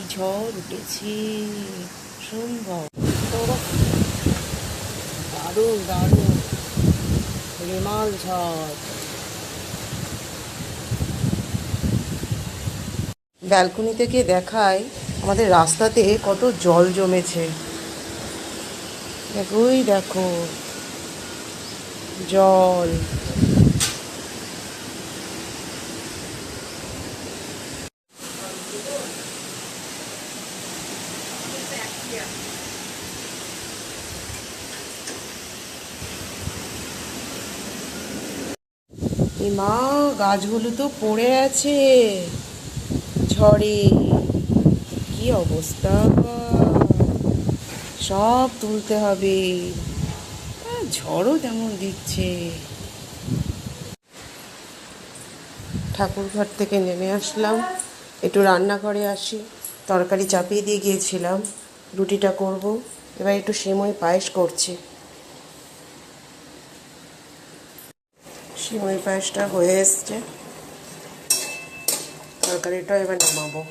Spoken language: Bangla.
কি ঝড় উঠেছে সম্ভব। দারুণ দারুণ। রেমাল ঝড় ব্যালকনি থেকে দেখায় আমাদের রাস্তাতে কত জল জমেছে। দেখো দেখো। জল। মা, গাছগুলো তো পড়ে আছে। ঝড়ে। কি অবস্থা? সব তুলতে হবে। ঝড়ও তেমন দিচ্ছে। ঠাকুর ঘর থেকে নেমে আসলাম। একটু রান্নাঘরে আসি। তরকারি চাপিয়ে দিয়ে গিয়েছিলাম। রুটিটা করব। এবার একটু সেমই পায়েস করছি। সিমই পায়েসটা হয়ে এসছে। তরকারিটা এবার নামাবো।